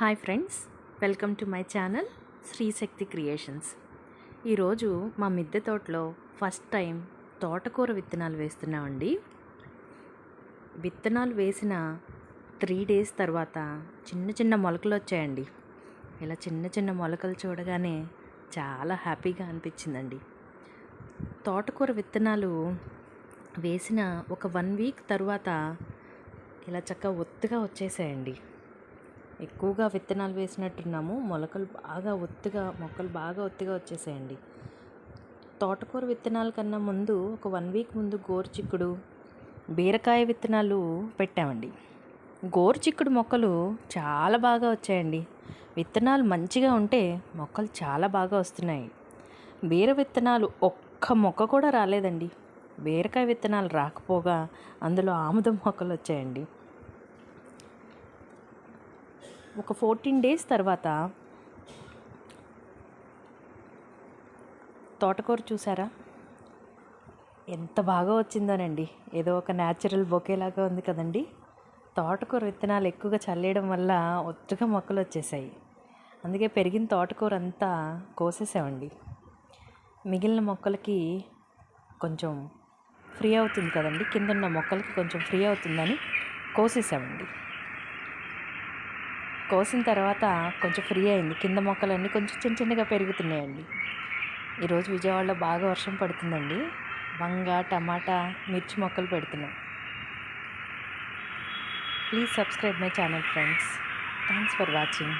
Hi friends welcome to my channel Srishakti creations ఈరోజు మా మిద్దె తోటలో ఫస్ట్ టైం తోటకూర విత్తనాలు వేస్తున్నామండి విత్తనాలు వేసిన త్రీ డేస్ తర్వాత చిన్న చిన్న మొలకలు వచ్చాయండి. ఇలా చిన్న చిన్న మొలకలు చూడగానే చాలా హ్యాపీగా అనిపించిందండి. తోటకూర విత్తనాలు వేసిన ఒక వన్ వీక్ తర్వాత ఇలా చక్కగా ఒత్తుగా వచ్చేసాయండి. ఎక్కువగా విత్తనాలు వేసినట్టున్నాము. మొలకలు బాగా ఒత్తుగా మొక్కలు బాగా ఒత్తుగా వచ్చేసాయండి. తోటకూర విత్తనాల కన్నా ముందు ఒక వన్ వీక్ ముందు గోరుచిక్కుడు బీరకాయ విత్తనాలు పెట్టామండి. గోరుచిక్కుడు మొక్కలు చాలా బాగా వచ్చాయండి. విత్తనాలు మంచిగా ఉంటే మొక్కలు చాలా బాగా వస్తున్నాయి. బీర విత్తనాలు ఒక్క మొక్క కూడా రాలేదండి. బీరకాయ విత్తనాలు రాకపోగా అందులో ఆముదం మొక్కలు వచ్చాయండి. ఒక ఫోర్టీన్ డేస్ తర్వాత తోటకూర చూసారా? ఎంత బాగా వచ్చిందోనండి. ఏదో ఒక న్యాచురల్ బొకేలాగా ఉంది కదండి. తోటకూర విత్తనాలు ఎక్కువగా చల్లేయడం వల్ల ఒత్తుగా మొక్కలు వచ్చేసాయి. అందుకే పెరిగిన తోటకూర అంతా కోసేసామండి. మిగిలిన మొక్కలకి కొంచెం ఫ్రీ అవుతుంది కదండి. కింద ఉన్న మొక్కలకి కొంచెం ఫ్రీ అవుతుందని కోసేసామండి. కోసిన తర్వాత కొంచెం ఫ్రీ అయింది. కింద మొక్కలన్నీ కొంచెం చిన్న చిన్నగా పెరుగుతున్నాయండి. ఈరోజు విజయవాడలో బాగా వర్షం పడుతుందండి. వంగ టమాటా మిర్చి మొక్కలు పెడుతున్నాం. Please subscribe my channel friends thanks for watching